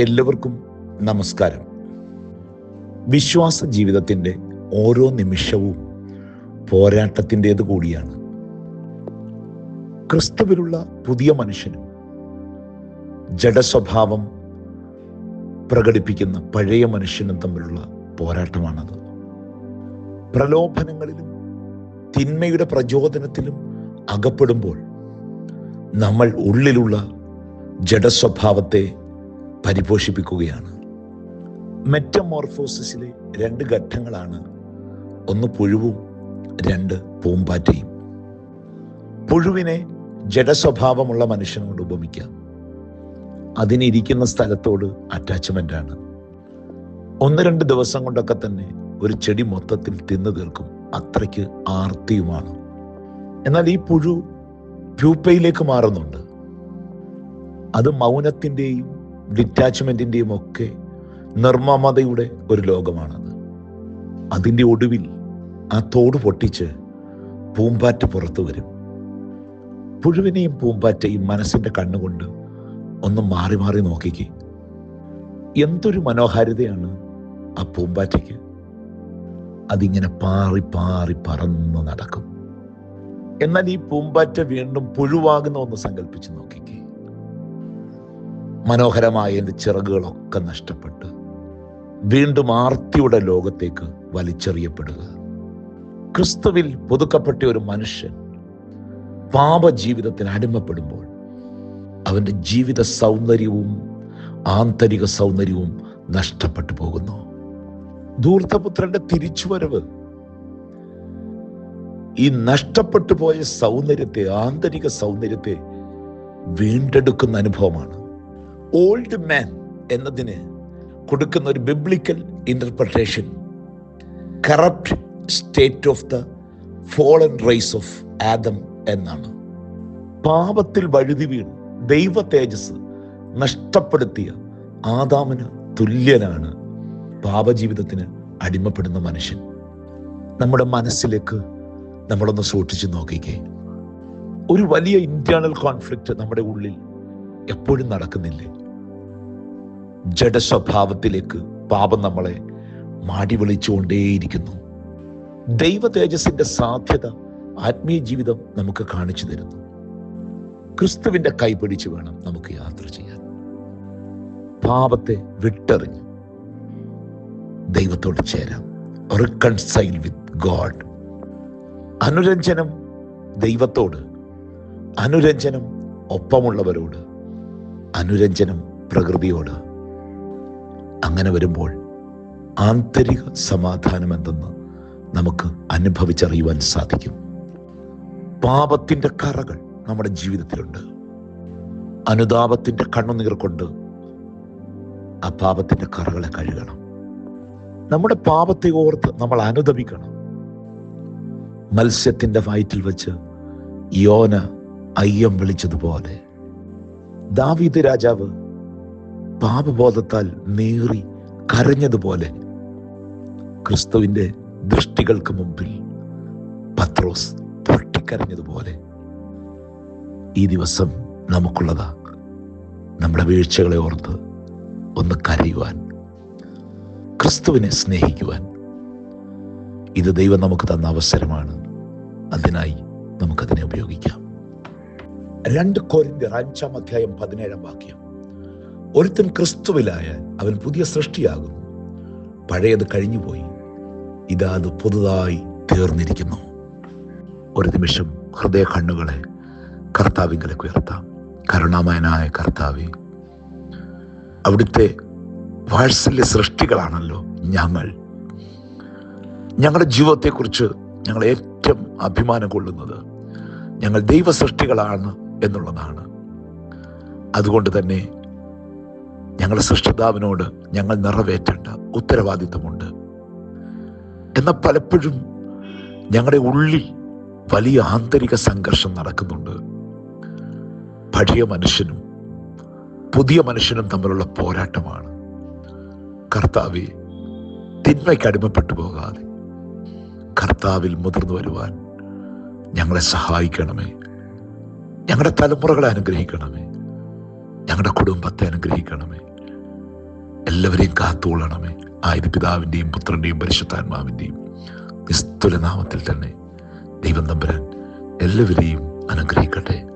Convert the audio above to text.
എല്ലാവർക്കും നമസ്കാരം. വിശ്വാസ ജീവിതത്തിന്റെ ഓരോ നിമിഷവും പോരാട്ടത്തിന്റേത് കൂടിയാണ്. ക്രിസ്തുവിലുള്ള പുതിയ മനുഷ്യനും ജഡസ്വഭാവം പ്രകടിപ്പിക്കുന്ന പഴയ മനുഷ്യനും തമ്മിലുള്ള പോരാട്ടമാണത്. പ്രലോഭനങ്ങളിലും തിന്മയുടെ പ്രചോദനത്തിലും അകപ്പെടുമ്പോൾ നമ്മൾ ഉള്ളിലുള്ള ജഡസ്വഭാവത്തെ പരിപോഷിപ്പിക്കുകയാണ്. മെറ്റമോർഫോസിസിലെ രണ്ട് ഘട്ടങ്ങളാണ്. ഒന്ന് പുഴുവും രണ്ട് പൂമ്പാറ്റയും. പുഴുവിനെ ജഡസ്വഭാവമുള്ള മനുഷ്യനോട് ഉപമിക്കാം. അതിനിരിക്കുന്ന സ്ഥലത്തോട് അറ്റാച്ച്മെന്റ് ആണ്. ഒന്ന് രണ്ട് ദിവസം കൊണ്ടൊക്കെ തന്നെ ഒരു ചെടി മൊത്തത്തിൽ തിന്നു തീർക്കും. അത്രയ്ക്ക് ആർത്തിയുമാണ്. എന്നാൽ ഈ പുഴു പ്യൂപ്പയിലേക്ക് മാറുന്നുണ്ട്. അത് മൗനത്തിന്റെയും ഡിറ്റാച്ച്മെന്റിന്റെയും ഒക്കെ നിർമ്മമതയുടെ ഒരു ലോകമാണത്. അതിന്റെ ഒടുവിൽ ആ തോട് പൊട്ടിച്ച് പൂമ്പാറ്റ പുറത്തു വരും. പുഴുവിനെയും പൂമ്പാറ്റയും മനസ്സിന്റെ കണ്ണുകൊണ്ട് ഒന്ന് മാറി മാറി നോക്കിക്കെ. എന്തൊരു മനോഹാരിതയാണ് ആ പൂമ്പാറ്റയ്ക്ക്. അതിങ്ങനെ പാറി പാറി പറന്ന് നടക്കും. എന്നാൽ ഈ പൂമ്പാറ്റ വീണ്ടും പുഴുവാകുന്ന ഒന്ന് സങ്കല്പിച്ച് നോക്കിക്കേ. മനോഹരമായ എന്റെ ചിറകുകളൊക്കെ നഷ്ടപ്പെട്ട് വീണ്ടും ആർത്തിയുടെ ലോകത്തേക്ക് വലിച്ചെറിയപ്പെടുക. ക്രിസ്തുവിൽ പുതുക്കപ്പെട്ട ഒരു മനുഷ്യൻ പാപജീവിതത്തിന് അടിമപ്പെടുമ്പോൾ അവന്റെ ജീവിത സൗന്ദര്യവും ആന്തരിക സൗന്ദര്യവും നഷ്ടപ്പെട്ടു പോകുന്നു. ധൂർത്തപുത്രന്റെ തിരിച്ചുവരവ് ഈ നഷ്ടപ്പെട്ടു പോയ സൗന്ദര്യത്തെ ആന്തരിക സൗന്ദര്യത്തെ വീണ്ടെടുക്കുന്ന അനുഭവമാണ്. ഓൾഡ് മാൻ എന്നതിന് കൊടുക്കുന്ന ഒരു biblical interpretation corrupt state of the fallen race of Adam എന്നാണ്. പാപത്തിൽ വഴുതി വീണ് ദൈവ തേജസ് നഷ്ടപ്പെടുത്തിയ ആദാമിന് തുല്യനാണ് പാപജീവിതത്തിന് അടിമപ്പെടുന്ന മനുഷ്യൻ. നമ്മുടെ മനസ്സിലേക്ക് നമ്മളൊന്ന് സൂക്ഷിച്ചു നോക്കിക്കേ. ഒരു വലിയ ഇന്റേണൽ കോൺഫ്ലിക്റ്റ് നമ്മുടെ ഉള്ളിൽ എപ്പോഴും നടക്കുന്നില്ലേ? ജഡസ്വഭാവത്തിലേക്ക് പാപം നമ്മളെ മാടി വിളിച്ചുകൊണ്ടേയിരിക്കുന്നു ദൈവ തേജസിന്റെ സാധ്യത ആത്മീയ ജീവിതം നമുക്ക് കാണിച്ചു തരുന്നു. ക്രിസ്തുവിന്റെ കൈ പിടിച്ച് വേണം നമുക്ക് യാത്ര ചെയ്യാൻ. പാപത്തെ വിട്ടെറിഞ്ഞ് ദൈവത്തോട് ചേരാം. റിക്കൺസൈൽ വിത്ത് ഗോഡ് അനുരഞ്ജനം ദൈവത്തോട് അനുരഞ്ജനം ഒപ്പമുള്ളവരോട് അനുരഞ്ജനം പ്രകൃതിയോട്. അങ്ങനെ വരുമ്പോൾ ആന്തരിക സമാധാനം എന്തെന്ന് നമുക്ക് അനുഭവിച്ചറിയുവാൻ സാധിക്കും. പാപത്തിന്റെ കറകൾ നമ്മുടെ ജീവിതത്തിലുണ്ട്. അനുതാപത്തിന്റെ കണ്ണുനീർ കൊണ്ട് ആ പാപത്തിന്റെ കറകളെ കഴുകണം. നമ്മുടെ പാപത്തെ ഓർത്ത് നമ്മൾ അനുദപിക്കണം. മത്സ്യത്തിന്റെ വയറ്റിൽ വെച്ച് യോന അയ്യം വിളിച്ചതുപോലെ. ദാവീദ് രാജാവ് പാപബോധത്താൽ നീറി കരഞ്ഞതുപോലെ ക്രിസ്തുവിന്റെ ദൃഷ്ടികൾക്ക് മുമ്പിൽ പത്രോസ് പൊട്ടിക്കരഞ്ഞതുപോലെ ഈ ദിവസം നമുക്കുള്ളതാ. നമ്മുടെ വീഴ്ചകളെ ഓർത്ത് ഒന്ന് കരയുവാൻ ക്രിസ്തുവിനെ സ്നേഹിക്കുവാൻ. ഇത് ദൈവം നമുക്ക് തന്ന അവസരമാണ്. അതിനായി നമുക്കതിനെ ഉപയോഗിക്കാം. രണ്ട് കോരിന്റെ അഞ്ചാം അധ്യായം പതിനേഴാം വാക്യം. ഒരുത്തൻ ക്രിസ്തുവിലായാൽ അവൻ പുതിയ സൃഷ്ടിയാകുന്നു. പഴയത് കഴിഞ്ഞുപോയി. ഇതാ അത് പുതുതായി തീർന്നിരിക്കുന്നു. ഒരു നിമിഷം ഹൃദയ കണ്ണുകളെ കർത്താവിങ്കലേക്ക് ഉയർത്താം. കരുണാമയനായ കർത്താവെ അവിടുത്തെ വാത്സല്യ സൃഷ്ടികളാണല്ലോ ഞങ്ങൾ. ഞങ്ങളുടെ ജീവിതത്തെക്കുറിച്ച് ഞങ്ങൾ ഏറ്റവും അഭിമാനം കൊള്ളുന്നത് ഞങ്ങൾ ദൈവ സൃഷ്ടികളാണ് എന്നുള്ളതാണ്. അതുകൊണ്ട് തന്നെ ഞങ്ങളുടെ സൃഷ്ടിതാവിനോട് ഞങ്ങൾ നിറവേറ്റേണ്ട ഉത്തരവാദിത്വമുണ്ട്. എന്നാൽ പലപ്പോഴും ഞങ്ങളുടെ ഉള്ളിൽ വലിയ ആന്തരിക സംഘർഷം നടക്കുന്നുണ്ട്. പഴയ മനുഷ്യനും പുതിയ മനുഷ്യനും തമ്മിലുള്ള പോരാട്ടമാണ്. കർത്താവെ തിന്മയ്ക്ക് അടിമപ്പെട്ടു പോകാതെ കർത്താവിൽ മുതിർന്നു വരുവാൻ ഞങ്ങളെ സഹായിക്കണമേ. ഞങ്ങളുടെ തലമുറകളെ അനുഗ്രഹിക്കണമേ. ഞങ്ങളുടെ കുടുംബത്തെ അനുഗ്രഹിക്കണമേ. എല്ലാവരെയും കാത്തുകൊള്ളണമേ. ആയത് പിതാവിന്റെയും പുത്രന്റെയും പരിശുദ്ധാത്മാവിന്റെയും നിസ്തുലനാമത്തിൽ തന്നെ ദൈവം തമ്പുരാൻ എല്ലാവരെയും അനുഗ്രഹിക്കട്ടെ.